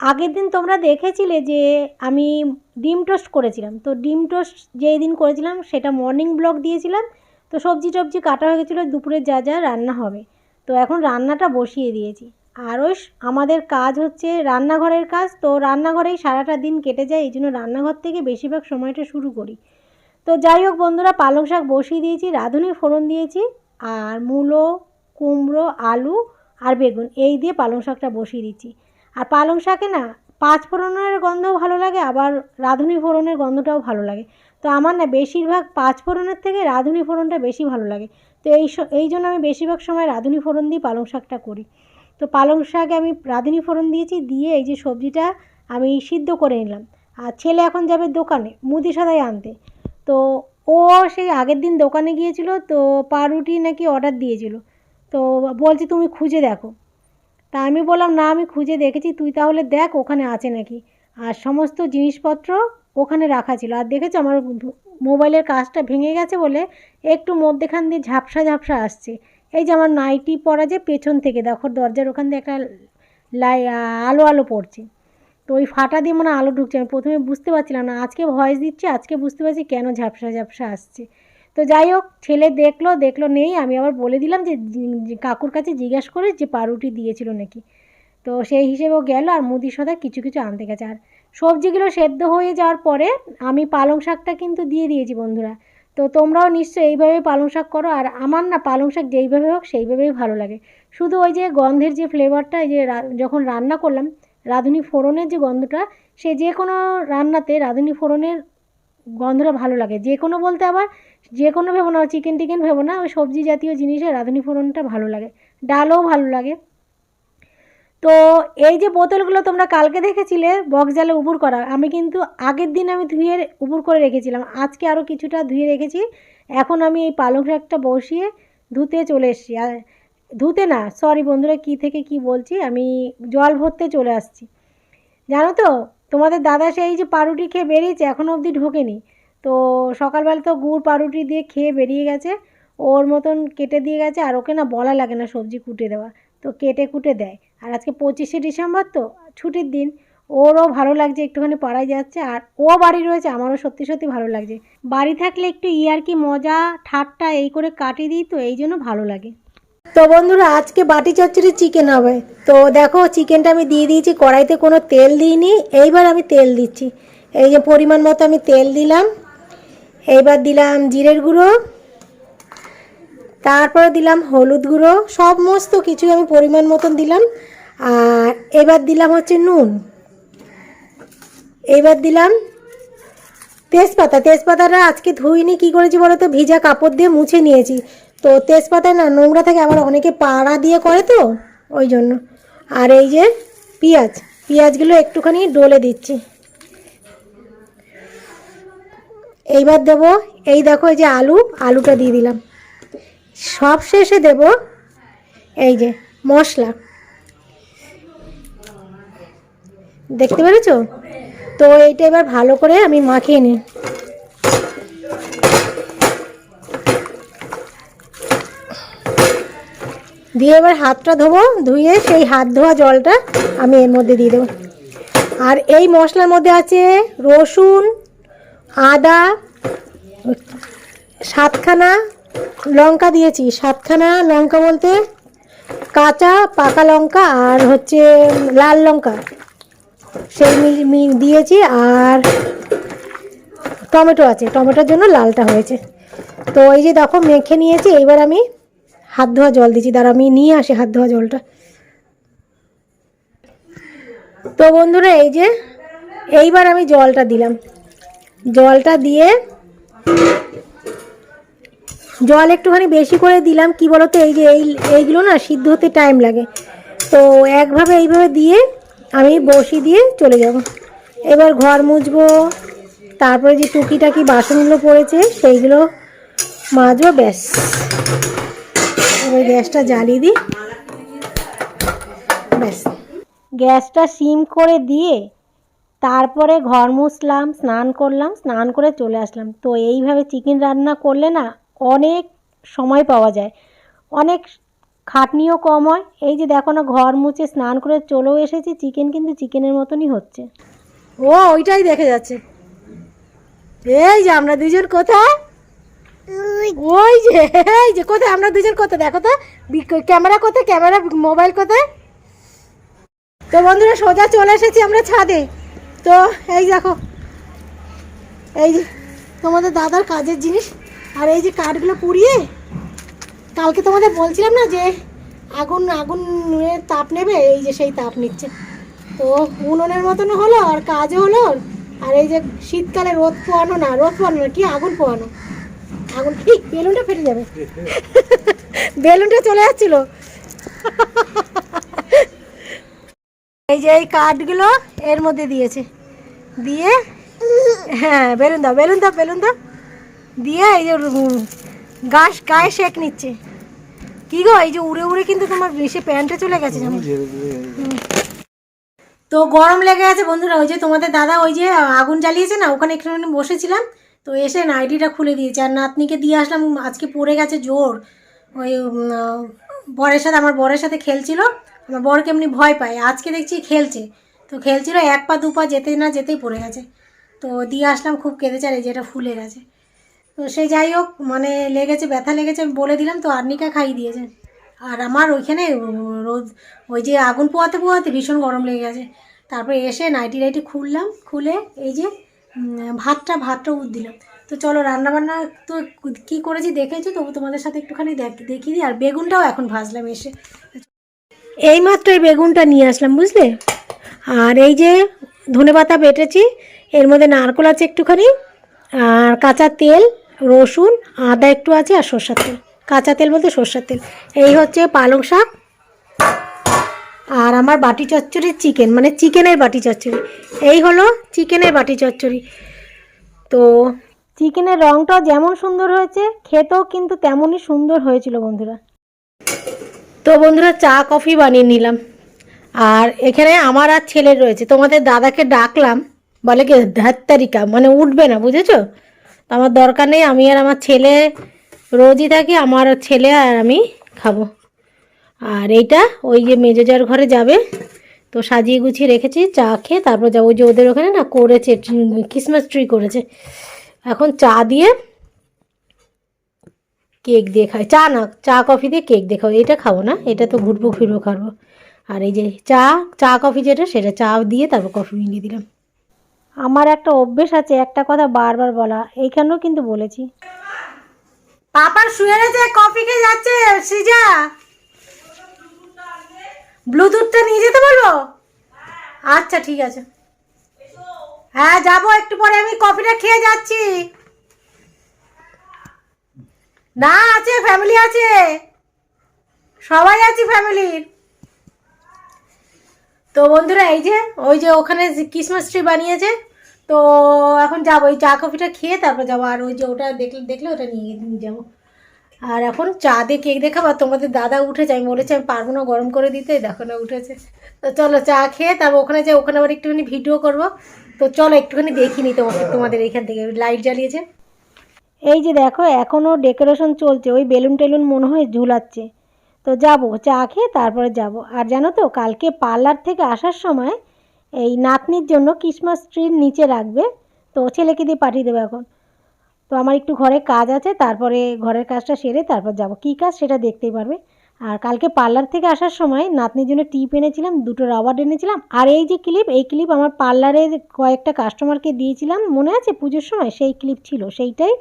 আগের দিন তোমরা দেখেছিলে যে আমি ডিম টোস্ট করেছিলাম। তো ডিম টোস্ট যেই দিন করেছিলাম, সেটা মর্নিং ব্লগ দিয়েছিলাম। তো সবজি টবজি কাটা হয়ে গেছিল, দুপুরে যা যা রান্না হবে। তো এখন রান্নাটা বসিয়ে দিয়েছি। আর ওই আমাদের কাজ হচ্ছে রান্নাঘরের কাজ। তো রান্নাঘরেই সারাটা দিন কেটে যায়, এই জন্য রান্নাঘর থেকে বেশিরভাগ সময়টা শুরু করি। তো যাই হোক বন্ধুরা, পালং শাক বসিয়ে দিয়েছি রাঁধুনি ফোড়ন দিয়েছি, আর মূলো, কুমড়ো, আলু আর বেগুন, এই দিয়ে পালং শাকটা বসিয়ে দিচ্ছি। আর পালং শাকে না পাঁচ ফোড়নের গন্ধও ভালো লাগে, আবার রাঁধুনি ফোড়নের গন্ধটাও ভালো লাগে। তো আমার না বেশিরভাগ পাঁচ ফোড়নের থেকে রাঁধুনি ফোড়নটা বেশি ভালো লাগে। তো এই এই জন্য আমি বেশিরভাগ সময় রাঁধুনি ফোড়ন দিয়ে পালং শাকটা করি। তো পালং শাকে আমি রাঁধুনি ফোড়ন দিয়েছি, দিয়ে এই যে সবজিটা আমি সিদ্ধ করে নিলাম। আর ছেলে এখন যাবে দোকানে মুদি সাদাই আনতে। তো ও সেই আগের দিন দোকানে গিয়েছিল, তো পাউরুটি নাকি অর্ডার দিয়েছিল। তো বলছি তুমি খুঁজে দেখো। তা আমি বললাম, না, আমি খুঁজে দেখেছি, তুই তাহলে দেখ ওখানে আছে নাকি। আর সমস্ত জিনিসপত্র ওখানে রাখা ছিল। আর দেখেছ, আমার মোবাইলের কাজটা ভেঙে গেছে বলে একটু মধ্যেখান দিয়ে ঝাপসা ঝাপসা আসছে। এই যে আমার নাইটি পরা যে পেছন থেকে, দেখো দরজার ওখান দিয়ে একটা লাই আলো আলো পড়ছে। তো ওই ফাটা দিয়ে মনে আলো ঢুকছে। আমি প্রথমে বুঝতে পারছিলাম না, আজকে ভয়েস দিচ্ছি, আজকে বুঝতে পারছি কেন ঝাপসা ঝাপসা আসছে। তো যাই হোক, ছেলে দেখল দেখল, নেই। আমি আবার বলে দিলাম যে কাকুর কাছে জিজ্ঞেস করে যে পাউরুটি দিয়েছিল নাকি। তো সেই হিসেবেও গেল আর মুদি সদা কিছু কিছু আনতে গেছে। আর সবজিগুলো সেদ্ধ হয়ে যাওয়ার পরে আমি পালং শাকটা কিন্তু দিয়ে দিয়েছি বন্ধুরা। তো তোমরাও নিশ্চয়ই এইভাবে পালং শাক করো। আর আমার না পালং শাক যেইভাবে হোক, সেইভাবেই ভালো লাগে। শুধু ওই যে গন্ধের যে ফ্লেভারটা যে যখন রান্না করলাম, রাঁধুনি ফোড়নের যে গন্ধটা, সে যে কোনো রান্নাতে রাঁধুনি ফোড়নের গন্ধটা ভালো লাগে। যে কোনো বলতে আবার যে কোনো ভেবো না চিকেন টিকেন ভেবো না, ওই সবজি জাতীয় জিনিসে রাঁধুনি ফোড়নটা ভালো লাগে। ডালও ভালো লাগে। তো এই যে বোতলগুলো তোমরা কালকে দেখেছিলে, বক্স জালে উপুর করা, আমি কিন্তু আগের দিন আমি ধুয়ে উপুর করে রেখেছিলাম। আজকে আরও কিছুটা ধুয়ে রেখেছি। এখন আমি এই পালং শাকটা বসিয়ে ধুতে চলে এসেছি। আর ধুতে না সরি বন্ধুরা, কি থেকে কি বলছি, আমি জল ভরতে চলে আসছি। জানো তো তোমাদের দাদা সেই যে পাউরুটি খেয়ে বেরিয়েছে এখনও অবধি ঢোকেনি। তো সকালবেলা তো গুড় পাউরুটি দিয়ে খেয়ে বেরিয়ে গেছে, ওর মতন কেটে দিয়ে গেছে, আর ওকে না বলা লাগে না সবজি কুটে দেওয়া। তো কেটে কুটে দেয়। আর আজকে পঁচিশে ডিসেম্বর তো, ছুটির দিন, ওরও ভালো লাগছে, একটুখানি পাড়ায় যাচ্ছে, আর ও বাড়ি রয়েছে, আমারও সত্যি সত্যি ভালো লাগছে। বাড়ি থাকলে একটু ইয়ার্কি মজা, ঠাট্টা এই করে কাটিয়ে দিই তো, এই জন্য ভালো লাগে। তো বন্ধুরা, আজকে বাটি চচ্চড়ি চিকেন হবে। তো দেখো চিকেনটা আমি দিয়ে দিয়েছি, কড়াইতে কোনো তেল দিইনি, এইবার আমি তেল দিচ্ছি। এই যে পরিমাণ মতো আমি তেল দিলাম, এইবার দিলাম জিরের গুঁড়ো, তারপরে দিলাম হলুদ গুঁড়ো, সমস্ত কিছু আমি পরিমাণ মতন দিলাম। আর এবার দিলাম হচ্ছে নুন। এইবার দিলাম তেজপাতা। তেজপাতাটা আজকে ধুইনি, কী করেছি বলো তো? ভিজা কাপড় দিয়ে মুছে নিয়েছি। তো তেজপাতায় না নোংরা থাকে, আবার অনেকে পাড়া দিয়ে করে তো, ওই জন্য। আর এই যে পেঁয়াজ, পেঁয়াজগুলো একটুখানি ডলে দিচ্ছি। এইবার দেব, এই দেখো এই যে আলু, আলুটা দিয়ে দিলাম। সব শেষে দেব এই যে মশলা। দেখতে পেরেছ? তো এইটা এবার ভালো করে আমি মাখিয়ে নিই। দিয়ে এবার হাতটা ধোবো, ধুয়ে সেই হাত ধোয়া জলটা আমি এর মধ্যে দিয়ে দেবো। আর এই মশলার মধ্যে আছে রসুন, আদা, সাতখানা লঙ্কা দিয়েছি। সাতখানা লঙ্কা বলতে কাঁচা, পাকা লঙ্কা আর হচ্ছে লাল লঙ্কা। সেই মি- মি- দিয়েছি আর টমেটো আছে। টমেটোর জন্য লালটা হয়েছে। তো এই যে দেখো, মেখে নিয়েছি। এইবার আমি হাত ধোয়া জল দিচ্ছি দাঁড়া, আমি নিয়ে আসি হাত ধোয়া জলটা। তো বন্ধুরা, এই যে, এইবার আমি জলটা দিলাম। জলটা দিয়ে জল একটুখানি বেশি করে দিলাম। কি বলতো, এই যে, এই, এইগুলো না সিদ্ধ হতে টাইম লাগে। তো একভাবে এইভাবে দিয়ে আমি বসি দিয়ে চলে যাব। এবার ঘর মুছবো, তারপরে যে টুকিটাকি বাসনগুলো পড়েছে, সেইগুলো মাজবো, ব্যাস। এবার গ্যাসটা জ্বালিয়ে দিই। ব্যাস। গ্যাসটা সিম করে দিয়ে তারপরে ঘর মুছলাম, স্নান করলাম, স্নান করে চলে আসলাম। তো এইভাবে চিকেন রান্না করলে না অনেক সময় পাওয়া যায়। অনেক খাটনিও কম হয়। এই যে দেখো না, ঘর মুছে স্নান করে চলেও এসেছি, চিকেন কিন্তু চিকেনের মতনই হচ্ছে। ও, ওইটাই দেখে যাচ্ছে। এই যে আমরা দুজন কোথায়? ওই যে এই যে, কোথায়? আমরা দুজন কোথায়? দেখো তো ক্যামেরা কোথায়? ক্যামেরা, মোবাইল কোথায়? তো বন্ধুরা, সোজা চলে এসেছি আমরা ছাদে। তো এই দেখো, এই যে তোমাদের দাদার কাজের জিনিস, আর এই যে কাঠগুলো পুড়িয়ে, কালকে তোমাদের বলছিলাম না যে আগুন আগুনের তাপ নেবে? এই যে সেই তাপ নিচ্ছে। তো উনুনের মতন হলো, আর কাজও হলো, আর এই যে শীতকালে রোদ পোয়ানো না, রোদ পোয়ানো না, কি আগুন পোয়ানো? আগুন ঠিক বেলুনটা ফেটে যাবে। বেলুনটা চলে যাচ্ছিল এই যে এই কাঠগুলো এর মধ্যে দিয়েছে। দিয়ে হ্যাঁ বেলুন দাও বেলুন দাও বেলুন দাও। দিয়ে এই যে গাছ গায়ে শেক নিচ্ছে। কি গো, এই যে উড়ে উড়ে কিন্তু তোমার বেশি প্যান্টে চলে গেছে জামা তো গরম লেগে আছে বন্ধুরা, ওই যে তোমাদের দাদা ওই যে আগুন জ্বালিয়েছে না, ওখানে একটুখানি বসেছিলাম। তো এসে নাইটিটা খুলে দিয়েছে। আর নাতনিকে দিয়ে আসলাম, আজকে পড়ে গেছে জোর। ওই বরের সাথে, আমার বরের সাথে খেলছিল। আমার বরকে এমনি ভয় পায়। আজকে দেখছি খেলছে। তো খেলছিল, এক পা, দু পা যেতে না যেতেই পড়ে গেছে। তো দিয়ে আসলাম, খুব কেঁদেছে আর এই যে এটা ফুলে গেছে। তো সে যাই হোক মানে লেগেছে, ব্যথা লেগেছে বলে দিলাম, তো আর্নিকা খাইয়ে দিয়েছে। আর আমার ওইখানে রোদ ওই যে আগুন পোয়াতে পোয়াতে ভীষণ গরম লেগে গেছে। তারপরে এসে নাইটি নাইটি খুললাম, খুলে এই যে ভাতটা ভাতটা উদ দিলাম তো চলো রান্নাবান্না তো কী করেছি দেখেছ? তবু তোমাদের সাথে একটুখানি দেখ- দেখিয়ে দিই। আর বেগুনটাও এখন ভাজলাম এসে। এইমাত্র এই বেগুনটা নিয়ে আসলাম, বুঝলে? আর এই যে ধনেপাতা বেটেছি, এর মধ্যে নারকোল আছে একটুখানি, আর কাঁচা তেল, রসুন, আদা একটু আছে, আর সর্ষার তেল। কাঁচা তেল বলতে সর্ষার তেল। এই হচ্ছে পালং শাক আর আমার বাটি চচ্চড়ি চিকেন মানে চিকেনের বাটি চচ্চড়ি। এই হলো চিকেনের বাটি চচ্চড়ি। তো চিকেনের রঙটাও যেমন সুন্দর হয়েছে, খেতেও কিন্তু তেমনই সুন্দর হয়েছিল বন্ধুরা। তো বন্ধুরা, চা, কফি বানিয়ে নিলাম। আর এখানে আমার আর ছেলের রয়েছে। তোমাদের দাদাকে ডাকলাম, বলে কি ধাত্তারিকা মানে উঠবে না, বুঝেছ? আমার দরকার নেই, আমি আর আমার ছেলে রোজই থাকি, আমার ছেলে আর আমি খাব। আর এইটা ওই যে মেজোজার ঘরে যাবে। তো সাজিয়ে গুছিয়ে রেখেছি, চা খেয়ে তারপর যাব যে ওদের ওখানে না করেছে ক্রিসমাস ট্রি করেছে। এখন চা দিয়ে কেক দিয়ে খাই। চা না, চা কফি দিয়ে কেক দিয়ে খাব। এটা খাব না, এটা তো ঘুরবো, ফিরবো, খাব। আর এই যে চা চা কফি যেটা, সেটা চা দিয়ে তারপর কফি মিলিয়ে দিলাম। আমার একটা অভ্যেস আছে, একটা কথা বারবার বলা, এইখানেও কিন্তু বলেছি। পাপার শুয়ে রয়েছে, কফি খেয়ে যাচ্ছে, সৃজা। ব্লুটুথটা নিয়ে যেতে বলব আচ্ছা ঠিক আছে। হ্যাঁ যাব, একটু পরে আমি কফিটা খেয়ে যাচ্ছি। না, আছে ফ্যামিলি আছে। সবাই আছি ফ্যামিলির তো বন্ধুরা, এই যে, ওই যে ওখানে ক্রিসমাস ট্রি বানিয়েছে, তো এখন যাব ওই চা কফিটা খেয়ে তারপর যাব। আর ওই যে ওটা দেখলে দেখলে ওটা নিয়ে যাব। আর এখন চা দিয়ে কেক দেখাবো? আর তোমাদের দাদা উঠেছে, আমি বলেছি আমি পারব না গরম করে দিতে, দেখো না উঠেছে। তো চলো চা খেয়ে তারপর ওখানে যাই, ওখানে আবার একটুখানি ভিডিও করব। তো চলো একটুখানি দেখিনি তোমাকে, তোমাদের এখান থেকে, লাইট জ্বালিয়েছে। এই যে দেখো এখনও ডেকোরেশন চলছে, ওই বেলুন টেলুন মনে হয় ঝুলাচ্ছে। তো যাব, চা খেয়ে তারপরে যাব। আর জানো তো, কালকে পার্লার থেকে আসার সময় এই নাতনির জন্য ক্রিসমাস ট্রির নিচে রাখবে, তো ছেলেকে দিয়ে পাঠিয়ে দেবে এখন। তো আমার একটু ঘরে কাজ আছে, তারপরে ঘরের কাজটা সেরে তারপর যাব। কী কাজ সেটা দেখতেই পারবে। আর কালকে পার্লার থেকে আসার সময় নাতনির জন্য টিপ এনেছিলাম, দুটো রাবার এনেছিলাম। আর এই যে ক্লিপ এই ক্লিপ আমার পার্লারের কয়েকটা কাস্টমারকে দিয়েছিলাম, মনে আছে পুজোর সময়? সেই ক্লিপ ছিল, সেইটাই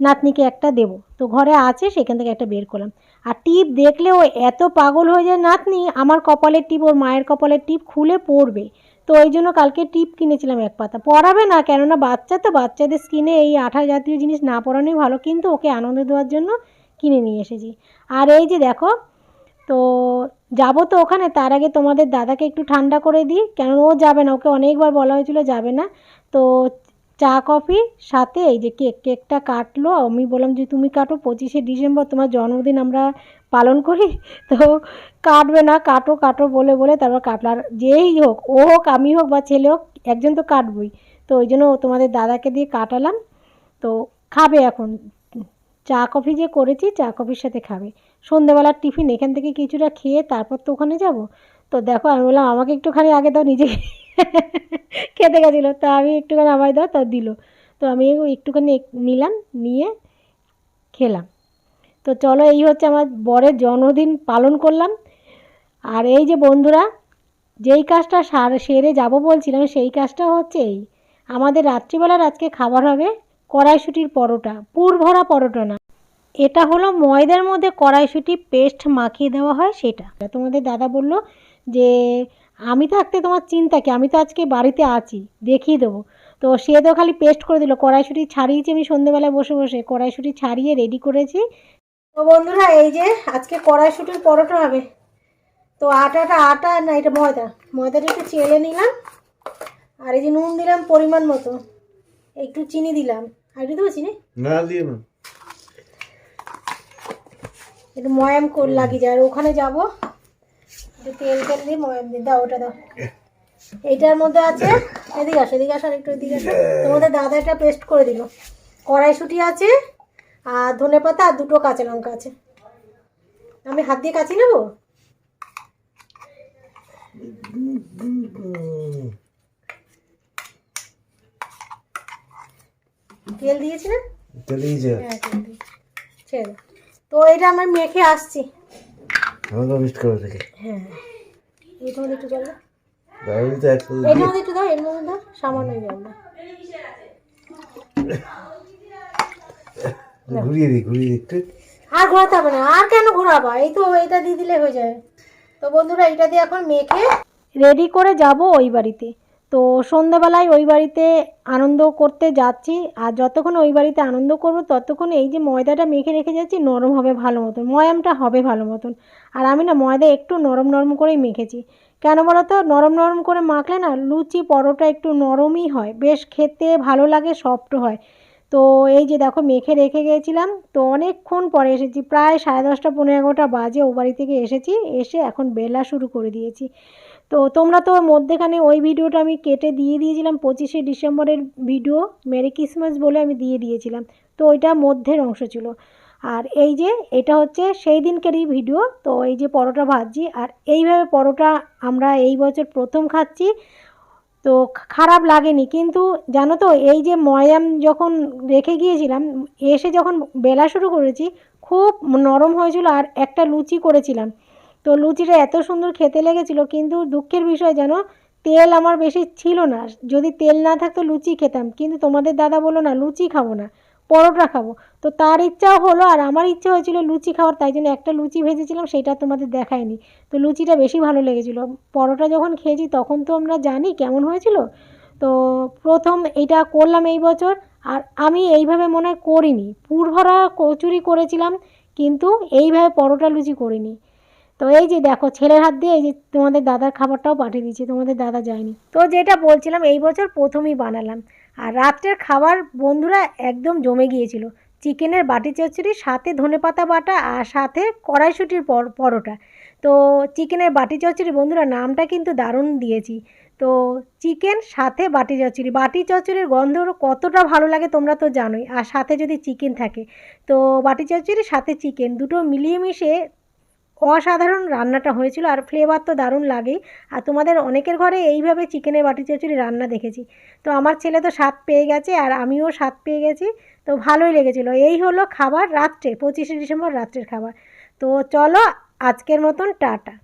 নাতনিকে একটা দেবো। তো ঘরে আছে, সেখান থেকে একটা বের করলাম। আর টিপ দেখলে ও এত পাগল হয়ে যায় নাতনি, আমার কপালের টিপ, ওর মায়ের কপালের টিপ খুলে পড়বে। তো ওই জন্য কালকে টিপ কিনেছিলাম এক পাতা। পড়াবে না, কেননা বাচ্চা তো, বাচ্চাদের স্কিনে এই আঠা জাতীয় জিনিস না পড়ানোই ভালো, কিন্তু ওকে আনন্দ দেওয়ার জন্য কিনে নিয়ে এসেছি। আর এই যে দেখো, তো যাব তো ওখানে, তার আগে তোমাদের দাদাকে একটু ঠান্ডা করে দিই কেন ও যাবে না, ওকে অনেকবার বলা হয়েছিল যাবে না। তো চা, কফি, সাথে এই যে কেক, কেকটা কাটলো। আমি বললাম যে, তুমি কাটো, পঁচিশে ডিসেম্বর তোমার জন্মদিন আমরা পালন করি। তো কাটবে না, কাটো কাটো বলে বলে তারপর কাটলার যেই হোক, ও হোক, আমি হোক বা ছেলে হোক, একজন তো কাটবই। তো ওই জন্য তোমাদের দাদাকে দিয়ে কাটালাম। তো খাবে এখন। চা, কফি যে করেছি, চা, কফির সাথে খাবে। সন্ধেবেলার টিফিন, এখান থেকে কিছুটা খেয়ে তারপর তো ওখানে যাব। তো দেখো, আমি বললাম, আমাকে একটুখানি আগে দাও, নিজে খেতে গেছিল। তা আমি একটুখানি আমায় দাও, তা দিল। তো আমি একটুখানি নিলাম, নিয়ে খেলাম। তো চলো, এই হচ্ছে আমার বরের জন্মদিন পালন করলাম। আর এই যে বন্ধুরা, যেই কাজটা সার, সেরে যাব বলছিলাম, সেই কাজটা হচ্ছে এই। আমাদের রাত্রিবেলার আজকে খাবার হবে কড়াইশুটির পরোটা পুর ভরা পরোটা না। এটা হলো ময়দার মধ্যে কড়াইশুটি পেস্ট মাখিয়ে দেওয়া হয়, সেটা। তোমাদের দাদা বলল যে আমি থাকতে তোমার চিন্তা কি? আমি তো আজকে বাড়িতে আছি দেখিয়ে দেবো। তো সে তো খালি পেস্ট করে দিল কড়াইশুটি ছাড়িয়েছি আমি সন্ধ্যেবেলায় বসে বসে কড়াইশুটি ছাড়িয়ে রেডি করেছি। তো বন্ধুরা এই যে আজকে কড়াইশুটির পরোটা হবে। তো আটাটা আটা না এটা ময়দা। ময়দাটা একটু চেলে নিলাম আর এই যে নুন দিলাম পরিমাণ মতো। একটু চিনি দিলাম। আর একটু দেবো চিনি? না দিয়ে না একটু ময়াম কর লাগিয়ে যায় আর ওখানে যাব। তেল তেল দিয়ে দাও ওটা দাও। এইটার মধ্যে আছে এদিকে আসো এদিকে আসো একটু এদিকে আসো। তোমাদের দাদা এটা পেস্ট করে দিল। কড়াইশুটি আছে আর ধনে পাতা আর দুটো কাঁচা লঙ্কা আছে। আমি হাত দিয়ে কাচি নেব? তেল দিয়েছি না হ্যাঁ তেল তো এটা আমি মেখে আসছি। আমাকে মিস করে হ্যাঁ। মধ্যে একটু জল দাও তো একসাথে মধ্যে একটু দাও এর মধ্যে দাও সামান্য জল দাও ঘুরিয়ে দিই ঘুরিয়ে দিই আর ঘোরাতে হবে না আর কেন ঘোরাবা? এই তো এইটা দিয়ে দিলে হয়ে যায় তো বন্ধুরা এটা দিয়ে এখন মেখে রেডি করে যাব ওই বাড়িতে। তো সন্ধ্যাবেলায় ওই বাড়িতে আনন্দ করতে যাচ্ছি। আর যতক্ষণ ওই বাড়িতে আনন্দ করব, ততক্ষণ এই যে ময়দাটা মেখে রেখে যাচ্ছি, নরম হবে ভালো মতন। ময়ামটা হবে ভালো মতন। আর আমি না ময়দা একটু নরম নরম করেই মেখেছি। কেন বলো তো? নরম নরম করে মাখলে না লুচি, পরোটা একটু নরমই হয়। বেশ খেতে ভালো লাগে, সফট হয়। তো এই যে দেখো মেখে রেখে গিয়েছিলাম তো অনেকক্ষণ পরে এসেছি, প্রায় সাড়ে দশটা পনেরো এগারোটা বাজে ও বাড়ি থেকে এসেছি, এসে এখন বেলা শুরু করে দিয়েছি। তো তোমরা তো মধ্যেখানে ওই ভিডিওটা আমি কেটে দিয়ে দিয়েছিলাম, পঁচিশে ডিসেম্বরের ভিডিও, মেরি ক্রিসমাস বলে আমি দিয়ে দিয়েছিলাম, তো ওইটা মধ্যের অংশ ছিল। আর এই যে এটা হচ্ছে সেই দিনকারই ভিডিও, তো এই যে পরোটা ভাজছি, আর এইভাবে পরোটা আমরা এই বছর প্রথম খাচ্ছি তো খারাপ লাগেনি। কিন্তু জানো তো, এই যে ময়াম যখন রেখে গিয়েছিলাম, এসে যখন বেলা শুরু করেছি, খুব নরম হয়েছিল আর একটা লুচি করেছিলাম। তো লুচিটা এত সুন্দর খেতে লেগেছিল, কিন্তু দুঃখের বিষয় যেন তেল আমার বেশি ছিল না। যদি তেল না থাকতো লুচি খেতাম। কিন্তু তোমাদের দাদা বলল, না, লুচি খাব না। পরোটা খাব। তো তার ইচ্ছাও হলো আর আমার ইচ্ছা হয়েছিল লুচি খাওয়ার, তাই জন্য একটা লুচি ভেজেছিলাম, সেটা তোমাদের দেখায়নি। তো লুচিটা বেশি ভালো লেগেছিল। পরোটা যখন খেয়েছি তখন তো আমরা জানি কেমন হয়েছিল। তো প্রথম এটা করলাম এই বছর, আর আমি এইভাবে মনে হয় করিনি। পুরভরা কচুরি করেছিলাম, কিন্তু এইভাবে পরোটা লুচি করিনি। তো এই যে দেখো, ছেলের হাত দিয়ে এই যে তোমাদের দাদার খাবারটাও পাঠিয়ে দিয়েছি, তোমাদের দাদা যায়নি। তো যেটা বলছিলাম, এই বছর প্রথমেই বানালাম। আর রাত্রের খাবার বন্ধুরা একদম জমে গিয়েছিল। চিকেনের বাটি চচ্চড়ি, সাথে ধনেপাতা বাটা আর সাথে কড়াইশুটির পর, পরোটা। তো চিকেনের বাটি চচ্চড়ি বন্ধুরা, নামটা কিন্তু দারুণ দিয়েছি। তো চিকেন, সাথে বাটি চচ্চড়ি। বাটি চচ্চড়ির গন্ধ কতটা ভালো লাগে তোমরা তো জানোই। আর সাথে যদি চিকেন থাকে। তো বাটি চচ্চড়ি, সাথে চিকেন, দুটো মিলিয়ে মিশে অসাধারণ রান্নাটা হয়েছিল আর ফ্লেভার তো দারুণ লাগেই। আর তোমাদের অনেকের ঘরে এইভাবে চিকেনের বাটি চচুরি রান্না দেখেছি। তো আমার ছেলে তো স্বাদ পেয়ে গেছে আর আমিও স্বাদ পেয়ে গেছি। তো ভালোই লেগেছিলো। এই হলো খাবার রাত্রে, পঁচিশে ডিসেম্বর রাত্রের খাবার। তো চলো আজকের মতন টাটা।